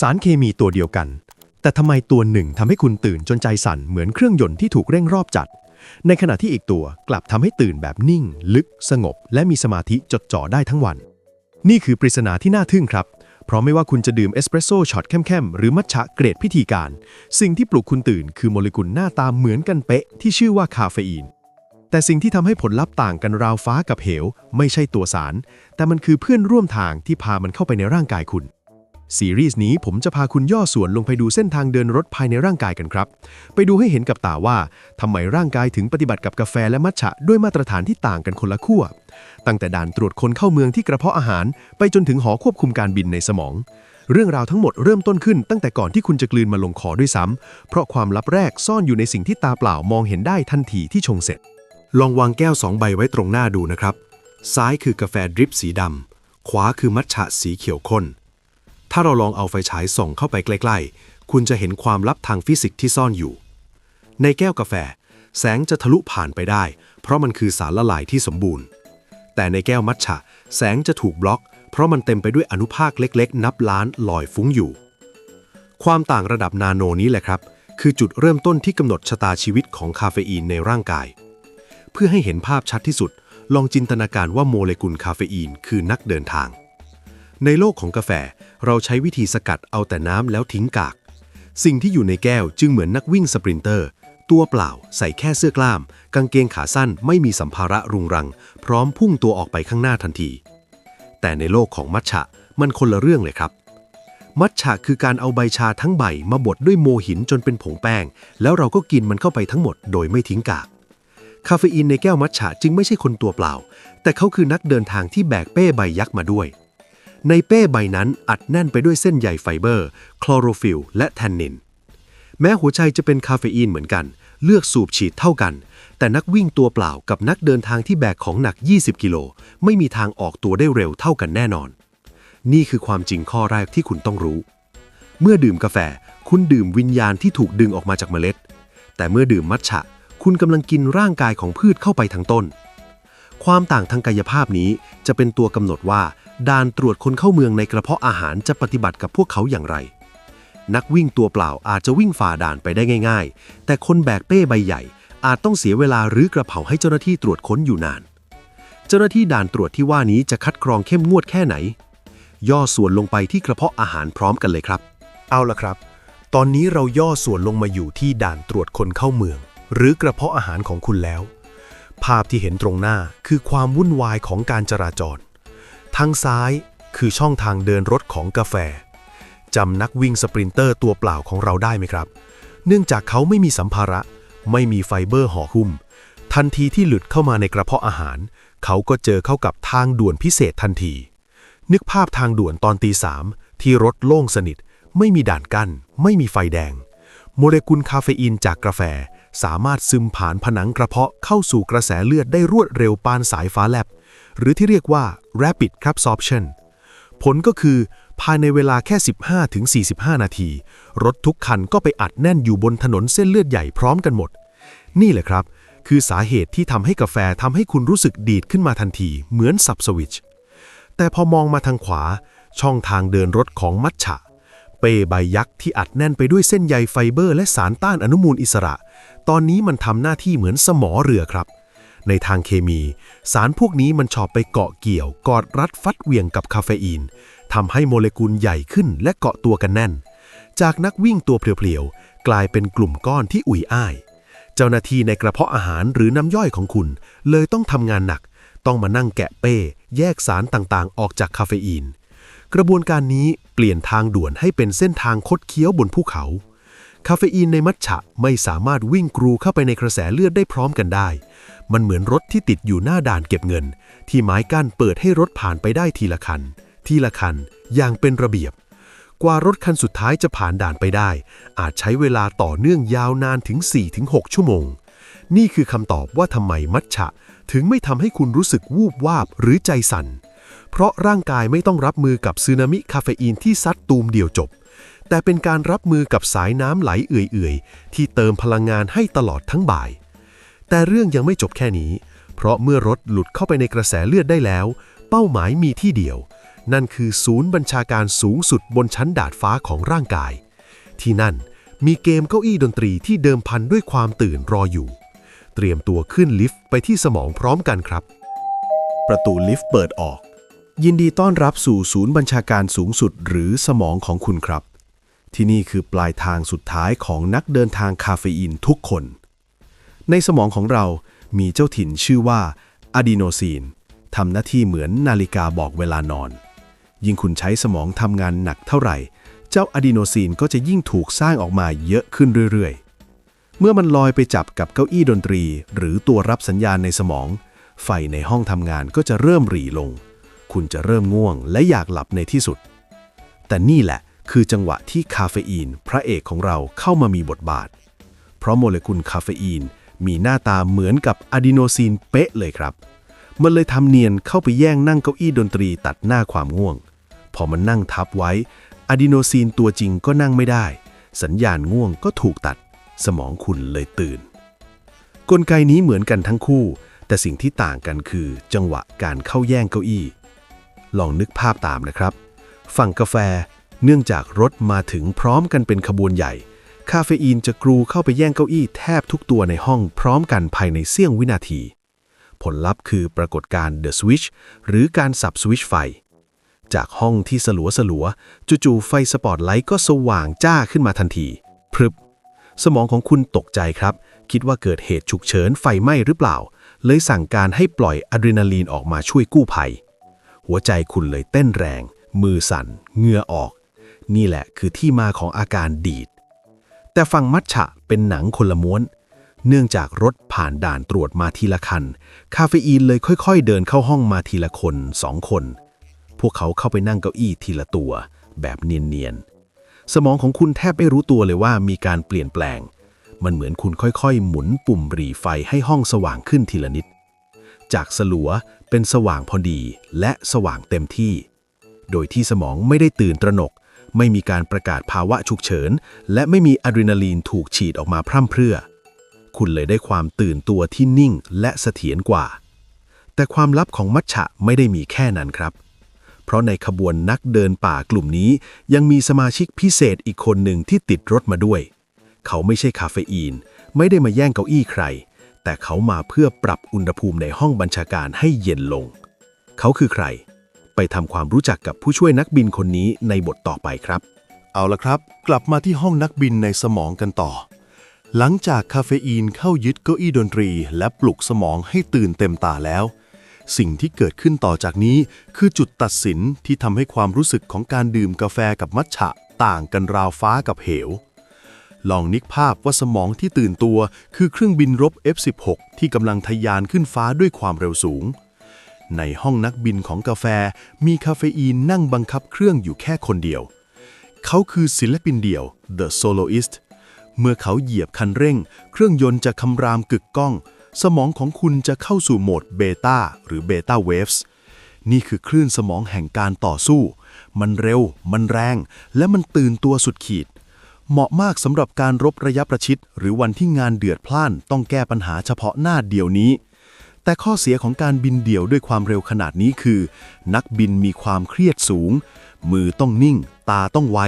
สารเคมีตัวเดียวกัน แต่ทำไมตัวหนึ่งทำให้คุณตื่นจนใจสั่นเหมือนเครื่องยนต์ที่ถูกเร่งรอบจัด ในขณะที่อีกตัวกลับทำให้ตื่นแบบนิ่ง ลึก สงบ และมีสมาธิจดจ่อได้ทั้งวัน นี่คือปริศนาที่น่าทึ่งครับ เพราะไม่ว่าคุณจะดื่มเอสเปรสโซ่ช็อตเข้มๆ หรือมัทฉะเกรดพิธีการ สิ่งที่ปลุกคุณตื่นคือโมเลกุลหน้าตาเหมือนกันเป๊ะ ที่ชื่อว่าคาเฟอีนแต่สิ่งที่ทำให้ผลลัพธ์ต่างกันราวฟ้ากับเหว ไม่ใช่ตัวสาร แต่มันคือเพื่อนร่วมทางที่พามันเข้าไปในร่างกายคุณ ซีรีส์นี้ผมจะพาคุณย่อส่วนลงไปดูเส้นทางเดินรถภายในร่างกายกันครับ ไปดูให้เห็นกับตาว่าทำไมร่างกายถึงปฏิบัติกับกาแฟและมัทฉะด้วยมาตรฐานที่ต่างกันคนละขั้ว ตั้งแต่ด่านตรวจคนเข้าเมืองที่กระเพาะอาหาร ไปจนถึงหอควบคุมการบินในสมอง เรื่องราวทั้งหมดเริ่มต้นขึ้นตั้งแต่ก่อนที่คุณจะกลืนมาลงคอด้วยซ้ำเพราะความลับแรกซ่อนอยู่ในสิ่งที่ตาเปล่ามองเห็นได้ทันทีที่ชงเสร็จ ลองวางแก้วสองใบไว้ตรงหน้าดูนะครับ ซ้ายคือกาแฟดริปสีดำขวาคือมัทฉะสีเขียวข้น ถ้าเราลองเอาไฟฉายส่องเข้าไปใกล้ ๆ คุณจะเห็นความลับทางฟิสิกส์ที่ซ่อนอยู่ ในแก้วกาแฟ แสงจะทะลุผ่านไปได้ เพราะมันคือสารละลายที่สมบูรณ์ แต่ในแก้วมัทฉะ แสงจะถูกบล็อก เพราะมันเต็มไปด้วยอนุภาคเล็กๆ นับล้านลอยฟุ้งอยู่ ความต่างระดับนาโนนี้แหละครับ คือจุดเริ่มต้นที่กำหนดชะตาชีวิตของคาเฟอีนในร่างกาย เพื่อให้เห็นภาพชัดที่สุด ลองจินตนาการว่าโมเลกุลคาเฟอีนคือนักเดินทาง ในโลกของกาแฟเราใช้วิธีสกัดเอาแต่น้ำแล้วทิ้งกาก สิ่งที่อยู่ในแก้วจึงเหมือนนักวิ่งสปรินเตอร์ ตัวเปล่าใส่แค่เสื้อกล้าม กางเกงขาสั้นไม่มีสัมภาระรุงรัง พร้อมพุ่งตัวออกไปข้างหน้าทันที แต่ในโลกของมัทฉะมันคนละเรื่องเลยครับ มัทฉะคือการเอาใบชาทั้งใบมาบดด้วยโมหินจนเป็นผงแป้ง แล้วเราก็กินมันเข้าไปทั้งหมดโดยไม่ทิ้งกากคาเฟอีนในแก้วมัทฉะจึงไม่ใช่คนตัวเปล่า แต่เขาคือนักเดินทางที่แบกเป้ใบยักษ์มาด้วย ในเป้ใบนั้นอัดแน่นไปด้วยเส้นใยไฟเบอร์ คลอโรฟิลล์และแทนนิน แม้หัวใจจะเป็นคาเฟอีนเหมือนกัน เลือกสูบฉีดเท่ากัน แต่นักวิ่งตัวเปล่ากับนักเดินทางที่แบกของหนัก 20 กิโล ไม่มีทางออกตัวได้เร็วเท่ากันแน่นอน นี่คือความจริงข้อแรกที่คุณต้องรู้ เมื่อดื่มกาแฟ คุณดื่มวิญญาณที่ถูกดึงออกมาจากเมล็ด แต่เมื่อดื่มมัทฉะ คุณกำลังกินร่างกายของพืชเข้าไปทั้งต้น ความต่างทางกายภาพนี้จะเป็นตัวกำหนดว่าด่านตรวจคนเข้าเมืองในกระเพาะอาหารจะปฏิบัติกับพวกเขาอย่างไร นักวิ่งตัวเปล่าอาจจะวิ่งฝ่าด่านไปได้ง่าย ๆ แต่คนแบกเป้ใบใหญ่ อาจต้องเสียเวลาหรือกระเป๋าให้เจ้าหน้าที่ตรวจค้นอยู่นาน เจ้าหน้าที่ด่านตรวจที่ว่านี้จะคัดกรองเข้มงวดแค่ไหน ย่อส่วนลงไปที่กระเพาะอาหารพร้อมกันเลยครับ เอาละครับ ตอนนี้เราย่อส่วนลงมาอยู่ที่ด่านตรวจคนเข้าเมือง หรือกระเพาะอาหารของคุณแล้ว ภาพที่เห็นตรงหน้าคือความวุ่นวายของการจราจร ทางซ้ายคือช่องทางเดินรถของกาแฟ จำนักวิ่งสปรินเตอร์ตัวเปล่าของเราได้ไหมครับ เนื่องจากเขาไม่มีสัมภาระ ไม่มีไฟเบอร์ห่อหุ้ม ทันทีที่หลุดเข้ามาในกระเพาะอาหาร เขาก็เจอเข้ากับทางด่วนพิเศษทันที นึกภาพทางด่วนตอนตีสามที่รถโล่งสนิท ไม่มีด่านกั้น ไม่มีไฟแดง โมเลกุลคาเฟอีนจากกาแฟ สามารถซึมผ่านผนังกระเพาะเข้าสู่กระแสเลือดได้รวดเร็วปานสายฟ้าแลบ หรือที่เรียกว่า rapid absorption ผลก็คือ ภายในเวลาแค่ 15-45 นาที รถทุกคันก็ไปอัดแน่นอยู่บนถนนเส้นเลือดใหญ่พร้อมกันหมด นี่แหละครับ คือสาเหตุที่ทำให้กาแฟทำให้คุณรู้สึกดีดขึ้นมาทันที เหมือนสับสวิตช์แต่พอมองมาทางขวา ช่องทางเดินรถของมัทฉะ เป้ใบยักษ์ที่อัดแน่นไปด้วยเส้นใยไฟเบอร์ และสารต้านอนุมูลอิสระ ตอนนี้มันทำหน้าที่เหมือนสมอเรือครับ ในทางเคมี สารพวกนี้มันชอบไปเกาะเกี่ยว กอดรัดฟัดเวียงกับคาเฟอีนทำให้โมเลกุลใหญ่ขึ้นและเกาะตัวกันแน่น จากนักวิ่งตัวเพลียวๆ กลายเป็นกลุ่มก้อนที่อุ่ยอ้าย เจ้าหน้าที่ในกระเพาะอาหารหรือน้ำย่อยของคุณ เลยต้องทำงานหนัก ต้องมานั่งแกะเป้ แยกสารต่างๆ ออกจากคาเฟอีน กระบวนการนี้เปลี่ยนทางด่วนให้เป็นเส้นทางคดเคี้ยวบนภูเขา คาเฟอีนในมัทฉะไม่สามารถวิ่งกรูเข้าไปในกระแสเลือดได้พร้อมกันได้ มันเหมือนรถที่ติดอยู่หน้าด่านเก็บเงิน ที่ไม้กั้นเปิดให้รถผ่านไปได้ทีละคัน ทีละคัน อย่างเป็นระเบียบ กว่ารถคันสุดท้ายจะผ่านด่านไปได้ อาจใช้เวลาต่อเนื่องยาวนานถึง 4-6 ชั่วโมง นี่คือคำตอบว่าทำไมมัทฉะถึงไม่ทำให้คุณรู้สึกวูบวาบหรือใจสั่น เพราะร่างกายไม่ต้องรับมือกับซึนามิคาเฟอีนที่ซัดตูมเดียวจบ แต่เป็นการรับมือกับสายน้ำไหลเอื่อยๆ ที่เติมพลังงานให้ตลอดทั้งบ่าย แต่เรื่องยังไม่จบแค่นี้ เพราะเมื่อรถหลุดเข้าไปในกระแสเลือดได้แล้ว เป้าหมายมีที่เดียว นั่นคือศูนย์บัญชาการสูงสุดบนชั้นดาดฟ้าของร่างกาย ที่นั่นมีเกมเก้าอี้ดนตรีที่เดิมพันด้วยความตื่นรออยู่ เตรียมตัวขึ้นลิฟต์ไปที่สมองพร้อมกันครับ ประตูลิฟต์เปิดออก ยินดีต้อนรับสู่ศูนย์บัญชาการสูงสุดหรือสมองของคุณครับ ที่นี่คือปลายทางสุดท้ายของนักเดินทางคาเฟอีนทุกคน ในสมองของเรามีเจ้าถิ่นชื่อว่าอะดีโนซีนทำหน้าที่เหมือนนาฬิกาบอกเวลานอน ยิ่งคุณใช้สมองทำงานหนักเท่าไหร่ เจ้าอะดีโนซีนก็จะยิ่งถูกสร้างออกมาเยอะขึ้นเรื่อยๆ เมื่อมันลอยไปจับกับเก้าอี้ดนตรี หรือตัวรับสัญญาณในสมอง ไฟในห้องทำงานก็จะเริ่มหรี่ลง คุณจะเริ่มง่วงและอยากหลับในที่สุด แต่นี่แหละ คือจังหวะที่คาเฟอีน พระเอกของเราเข้ามามีบทบาท เพราะโมเลกุลคาเฟอีน มีหน้าตาเหมือนกับอะดีโนซีนเป๊ะเลยครับ มันเลยทำเนียนเข้าไปแย่งนั่งเก้าอี้ดนตรีตัดหน้าความง่วง พอมันนั่งทับไว้อะดีโนซีนตัวจริงก็นั่งไม่ได้ สัญญาณง่วงก็ถูกตัด สมองคุณเลยตื่น กลไกนี้เหมือนกันทั้งคู่ แต่สิ่งที่ต่างกันคือ จังหวะการเข้าแย่งเก้าอี้ ลองนึกภาพตามนะครับ ฝั่งกาแฟ เนื่องจากรถมาถึงพร้อมกันเป็นขบวนใหญ่ คาเฟอีนจะกรูเข้าไปแย่งเก้าอี้แทบทุกตัวในห้องพร้อมกันภายในเสี้ยงวินาที ผลลัพธ์คือปรากฏการณ์ The Switch หรือการสับสวิตช์ไฟ จากห้องที่สลัวสลัวๆจู่ๆไฟสปอตไลท์ก็สว่างจ้าขึ้นมาทันทีพรึบ สมองของคุณตกใจครับ คิดว่าเกิดเหตุฉุกเฉินไฟไหม้หรือเปล่า เลยสั่งการให้ปล่อยอะดรีนาลีนออกมาช่วยกู้ภัย หัวใจคุณเลยเต้นแรง มือสั่นเหงื่อออก นี่แหละคือที่มาของอาการดีด แต่ฝั่งมัทฉะเป็นหนังคนละม้วน เนื่องจากรถผ่านด่านตรวจมาทีละคัน คาเฟอีนเลยค่อยๆ เดินเข้าห้องมาทีละคนสองคน พวกเขาเข้าไปนั่งเก้าอี้ทีละตัว แบบเนียนๆ สมองของคุณแทบไม่รู้ตัวเลยว่ามีการเปลี่ยนแปลง มันเหมือนคุณค่อยๆ หมุนปุ่มหรี่ไฟให้ห้องสว่างขึ้นทีละนิด จากสลัวเป็นสว่างพอดีและสว่างเต็มที่ โดยที่สมองไม่ได้ตื่นตระหนก ไม่มีการประกาศภาวะฉุกเฉิน และไม่มีอะดรีนาลีนถูกฉีดออกมาพร่ำเพรื่อ คุณเลยได้ความตื่นตัวที่นิ่งและเสถียรกว่า แต่ความลับของมัชฉะไม่ได้มีแค่นั้นครับ เพราะในขบวนนักเดินป่ากลุ่มนี้ ยังมีสมาชิกพิเศษอีกคนหนึ่งที่ติดรถมาด้วย เขาไม่ใช่คาเฟอีน ไม่ได้มาแย่งเก้าอี้ใคร แต่เขามาเพื่อปรับอุณหภูมิในห้องบัญชาการให้เย็นลง เขาคือใคร ไปทำความรู้จักกับผู้ช่วยนักบินคนนี้ในบทต่อไปครับ เอาละครับ กลับมาที่ห้องนักบินในสมองกันต่อ หลังจากคาเฟอีนเข้ายึดเก้าอี้ดนตรี และปลุกสมองให้ตื่นเต็มตาแล้ว สิ่งที่เกิดขึ้นต่อจากนี้คือจุดตัดสินที่ทำให้ความรู้สึกของการดื่มกาแฟกับมัทฉะต่างกันราวฟ้ากับเหวลองนึกภาพว่าสมองที่ตื่นตัว คือเครื่องบินรบ F-16 ที่กำลังทะยานขึ้นฟ้าด้วยความเร็วสูง ในห้องนักบินของกาแฟมีคาเฟอีนนั่งบังคับเครื่องอยู่แค่คนเดียว เขาคือศิลปินเดี่ยว The Soloist เมื่อเขาเหยียบคันเร่ง เครื่องยนต์จะคำรามกึกก้อง สมองของคุณจะเข้าสู่โหมดเบต้าหรือเบต้าเวฟส์นี่คือคลื่นสมองแห่งการต่อสู้ มันเร็ว มันแรง และมันตื่นตัวสุดขีด เหมาะมากสำหรับการรบระยะประชิด หรือวันที่งานเดือดพล่านต้องแก้ปัญหาเฉพาะหน้าเดียวนี้ แต่ข้อเสียของการบินเดี่ยวด้วยความเร็วขนาดนี้คือ นักบินมีความเครียดสูง มือต้องนิ่ง ตาต้องไว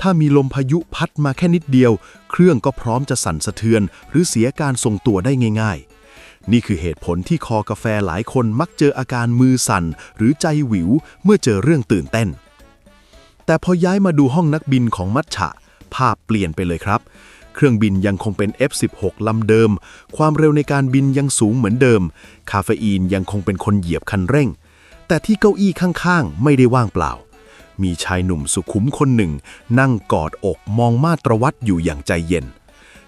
ถ้ามีลมพายุพัดมาแค่นิดเดียว เครื่องก็พร้อมจะสั่นสะเทือน หรือเสียการทรงตัวได้ง่าย ๆ นี่คือเหตุผลที่คอกาแฟหลายคนมักเจออาการมือสั่น หรือใจหวิวเมื่อเจอเรื่องตื่นเต้น แต่พอย้ายมาดูห้องนักบินของมัทฉะภาพเปลี่ยนไปเลยครับ เครื่องบินยังคงเป็น F16 ลำเดิม ความเร็วในการบินยังสูงเหมือนเดิม คาเฟอีนยังคงเป็นคนเหยียบคันเร่ง แต่ที่เก้าอี้ข้างๆ ไม่ได้ว่างเปล่า มีชายหนุ่มสุขุมคนหนึ่ง นั่งกอดอกมองมาตรวัดอยู่อย่างใจเย็น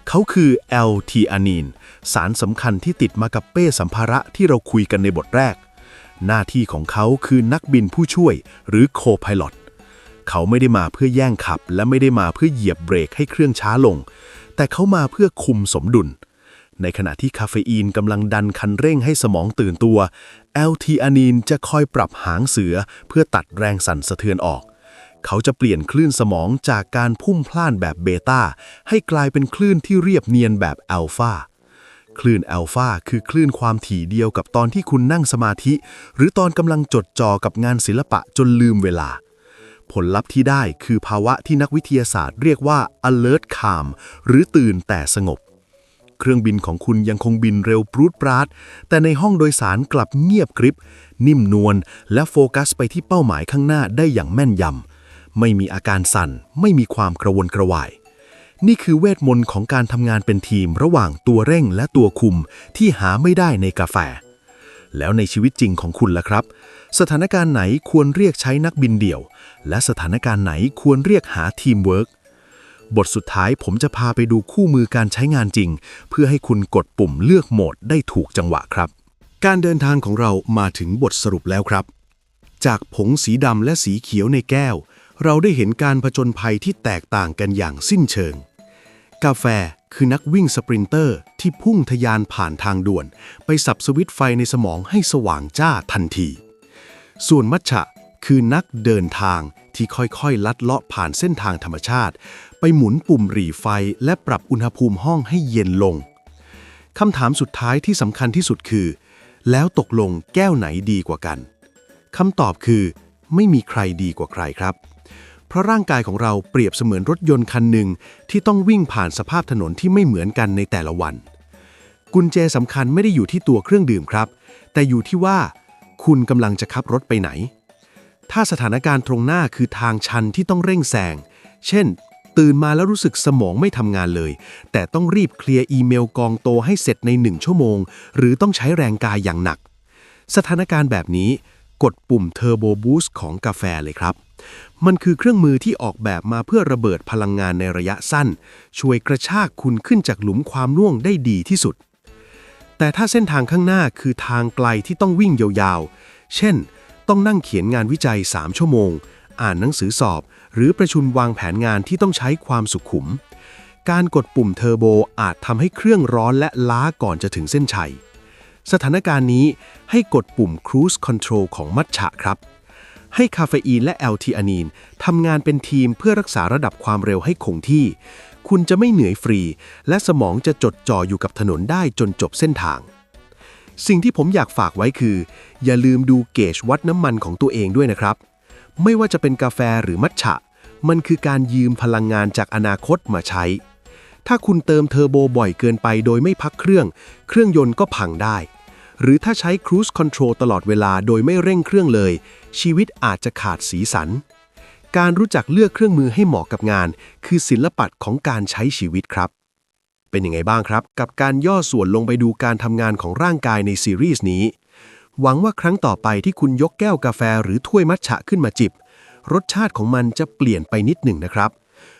เขาคือแอลทีอานีนสารสำคัญที่ติดมากับเป้สัมภาระที่เราคุยกันในบทแรก หน้าที่ของเขาคือนักบินผู้ช่วยหรือโคพ i l o t เขาไม่ได้มาเพื่อแย่งขับ และไม่ได้มาเพื่อเหยียบเบรกให้เครื่องช้าลง แต่เขามาเพื่อคุมสมดุล ในขณะที่คาเฟอีนกำลังดันคันเร่งให้สมองตื่นตัวแอลทีอานีนจะคอยปรับหางเสือเพื่อตัดแรงสั่นสะเทือนออก เขาจะเปลี่ยนคลื่นสมองจากการพุ่งพล่านแบบเบต้าให้กลายเป็นคลื่นที่เรียบเนียนแบบอัลฟาคลื่นอัลฟาคือคลื่นความถี่เดียวกับตอนที่คุณนั่งสมาธิ หรือตอนกำลังจดจ่อกับงานศิลปะจนลืมเวลา ผลลัพธ์ที่ได้คือภาวะที่นักวิทยาศาสตร์เรียกว่า alert calm หรือตื่นแต่สงบ เครื่องบินของคุณยังคงบินเร็วปรูดปราด แต่ในห้องโดยสารกลับเงียบกริบ นิ่มนวลและโฟกัสไปที่เป้าหมายข้างหน้าได้อย่างแม่นยำ ไม่มีอาการสั่น ไม่มีความกระวนกระวาย นี่คือเวทมนต์ของการทำงานเป็นทีมระหว่างตัวเร่งและตัวคุมที่หาไม่ได้ในกาแฟ แล้วในชีวิตจริงของคุณล่ะครับ สถานการณ์ไหนควรเรียกใช้นักบินเดี่ยว และสถานการณ์ไหนควรเรียกหาทีมเวิร์กบทสุดท้ายผมจะพาไปดูคู่มือการใช้งานจริง เพื่อให้คุณกดปุ่มเลือกโหมดได้ถูกจังหวะครับ การเดินทางของเรามาถึงบทสรุปแล้วครับ จากผงสีดำและสีเขียวในแก้ว เราได้เห็นการผจญภัยที่แตกต่างกันอย่างสิ้นเชิง กาแฟคือนักวิ่งสปรินเตอร์ที่พุ่งทะยานผ่านทางด่วน ไปสับสวิตช์ไฟในสมองให้สว่างจ้าทันที ส่วนมัทฉะคือนักเดินทางที่ค่อยๆ ลัดเลาะผ่านเส้นทางธรรมชาติ ไปหมุนปุ่มหรี่ไฟและปรับอุณหภูมิห้องให้เย็นลงคำถามสุดท้ายที่สำคัญที่สุดคือ แล้วตกลงแก้วไหนดีกว่ากันคำตอบคือ ไม่มีใครดีกว่าใครครับ เพราะร่างกายของเราเปรียบเสมือนรถยนต์คันหนึ่งที่ต้องวิ่งผ่านสภาพถนนที่ไม่เหมือนกันในแต่ละวัน กุญแจสำคัญไม่ได้อยู่ที่ตัวเครื่องดื่มครับ แต่อยู่ที่ว่า คุณกำลังจะขับรถไปไหน ถ้าสถานการณ์ตรงหน้าคือทางชันที่ต้องเร่งแซง เช่น ตื่นมาแล้วรู้สึกสมองไม่ทำงานเลย แต่ต้องรีบเคลียร์อีเมลกองโตให้เสร็จในหนึ่งชั่วโมง หรือต้องใช้แรงกายอย่างหนัก สถานการณ์แบบนี้กดปุ่ม Turbo Boost ของกาแฟเลยครับ มันคือเครื่องมือที่ออกแบบมาเพื่อระเบิดพลังงานในระยะสั้น ช่วยกระชากคุณขึ้นจากหลุมความน่วงได้ดีที่สุด แต่ถ้าเส้นทางข้างหน้าคือทางไกลที่ต้องวิ่งยาวๆ เช่น ต้องนั่งเขียนงานวิจัย 3 ชั่วโมง อ่านหนังสือสอบ หรือประชุมวางแผนงานที่ต้องใช้ความสุขุม การกดปุ่มเทอร์โบอาจทำให้เครื่องร้อนและล้าก่อนจะถึงเส้นชัย สถานการณ์นี้ให้กดปุ่ม Cruise Control ของมัทฉะครับ ให้คาเฟอีนและแอลทีอานีนทำงานเป็นทีมเพื่อรักษาระดับความเร็วให้คงที่ คุณจะไม่เหนื่อยฟรี และสมองจะจดจ่ออยู่กับถนนได้จนจบเส้นทาง สิ่งที่ผมอยากฝากไว้คือ อย่าลืมดูเกจวัดน้ำมันของตัวเองด้วยนะครับ ไม่ว่าจะเป็นกาแฟหรือมัทฉะ มันคือการยืมพลังงานจากอนาคตมาใช้ ถ้าคุณเติมเทอร์โบบ่อยเกินไปโดยไม่พักเครื่อง เครื่องยนต์ก็พังได้ หรือถ้าใช้ Cruise Control ตลอดเวลาโดยไม่เร่งเครื่องเลย ชีวิตอาจจะขาดสีสัน การรู้จักเลือกเครื่องมือให้เหมาะกับงาน คือศิลปะของการใช้ชีวิตครับ เป็นยังไงบ้างครับ กับการย่อส่วนลงไปดูการทำงานของร่างกายในซีรีส์นี้ หวังว่าครั้งต่อไปที่คุณยกแก้วกาแฟหรือถ้วยมัทฉะขึ้นมาจิบ รสชาติของมันจะเปลี่ยนไปนิดหนึ่งนะครับ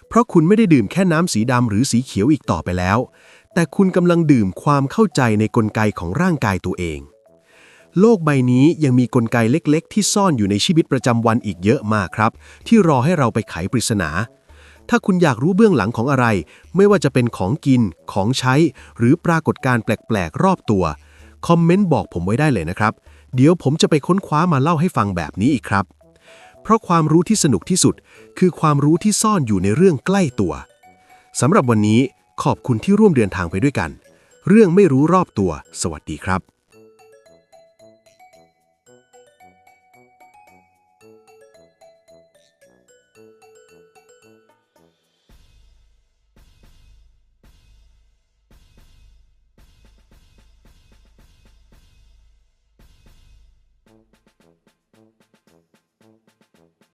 เพราะคุณไม่ได้ดื่มแค่น้ำสีดำหรือสีเขียวอีกต่อไปแล้ว แต่คุณกำลังดื่มความเข้าใจในกลไกของร่างกายตัวเอง โลกใบนี้ยังมีกลไกเล็กๆ ที่ซ่อนอยู่ในชีวิตประจำวันอีกเยอะมากครับ ที่รอให้เราไปไขปริศนา ถ้าคุณอยากรู้เบื้องหลังของอะไร ไม่ว่าจะเป็นของกิน ของใช้ หรือปรากฏการณ์แปลกๆ รอบตัว คอมเมนต์บอกผมไว้ได้เลยนะครับ เดี๋ยวผมจะไปค้นคว้ามาเล่าให้ฟังแบบนี้อีกครับ เพราะความรู้ที่สนุกที่สุด คือความรู้ที่ซ่อนอยู่ในเรื่องใกล้ตัวสำหรับวันนี้ขอบคุณที่ร่วมเดินทางไปด้วยกัน เรื่องไม่รู้รอบตัว สวัสดีครับ